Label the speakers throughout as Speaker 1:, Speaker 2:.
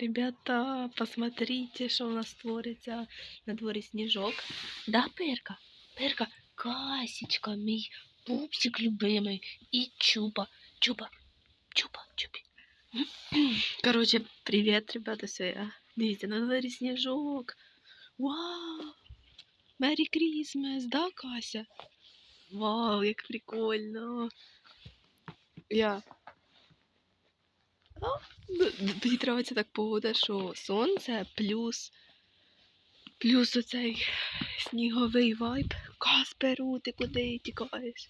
Speaker 1: Ребята, посмотрите, що у нас твориться на дворі сніжок. Да, Перка? Перка, Касічка, мій пупсик любимий. І Чупа. Чупа. Чупа, чупі. Короче, привіт, ребята, все я. Дивіться, на дворі сніжок. Вау! Мері Крісмес, да, Кася? Вау, як прикольно. Я. Ну, Мені травиться так погода, що сонце плюс. Плюс оцей сніговий вайб. Касперу, ти куди тікаєш?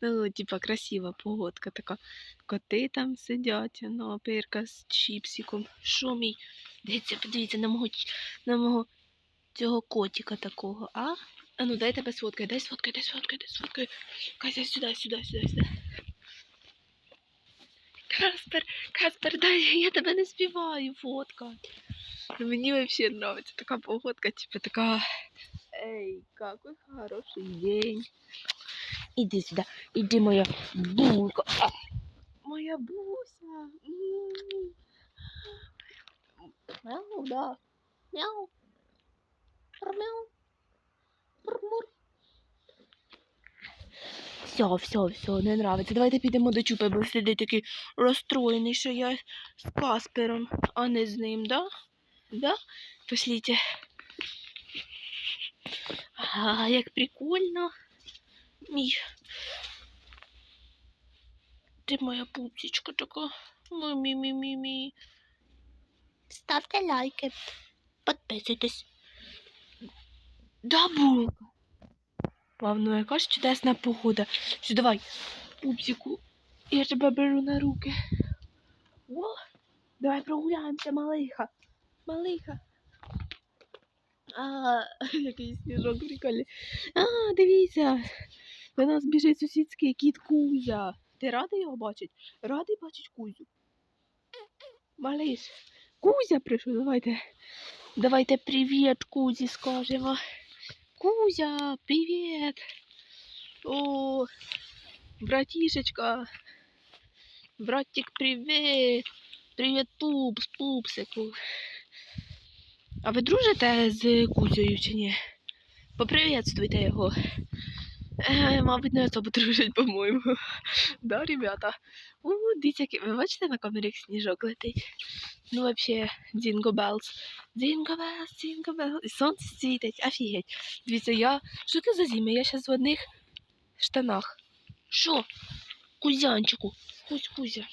Speaker 1: Ну, типа, красива погодка така. Коти там сидять, ну, пирка з чіпсиком. Що мій? Дивіться, подивіться на мого, на мого цього котика такого, а? А ну дай тебе сфоткай, дай сфоткай, дай сфоткай, дай сфоткай. Кася, сюди, сюди, сюди, сюди. Каспер, Каспер, дай, я тебе не співаю фоткати. Ну, Мені вообще нравится такая погодка, типа такая, эй, какой хороший день. Иди сюда, иди моя булка. А, моя буся. Мяу, да. Мяу. Мяу. Все, все, все, не нравиться. Давайте підемо до Чупи, бо сидить такий розстроєний, що я з Каспером, а не з ним, да? Да? Пошлите. А, як прикольно. Мій. Ти моя пупсічка така. Мі-мі-мі-мі. Ставте лайки. Підписуйтесь. Да, булка. Вау, ну яка ж чудесна погода. Що давай, пупсику, я тебе беру на руки. О, давай прогуляємося, малиха. Малиха. А, який сніжок прикольний. А, дивіться. До нас біжить сусідський кіт Кузя. Ти радий його бачить? Радий бачить Кузю. Малиш, Кузя прийшов, давайте. Давайте привіт Кузі скажемо. Кузя, привіт. О, братішечка. Братик, привіт. Привіт, пупс, пупсику. А ви дружите з Кузею чи ні? Поприветствуйте його. Е, мабуть, не особо дружить, по-моєму. Да, ребята? У, дивіться, ви бачите на камері, сніжок летить? Ну, вообще, Дінго Белс. Дінго Белс, Дінго Белс. І сонце світить, офігеть. Дивіться, я... Що це за зима? Я зараз в одних штанах. Що? Кузянчику. Кузь, Кузя.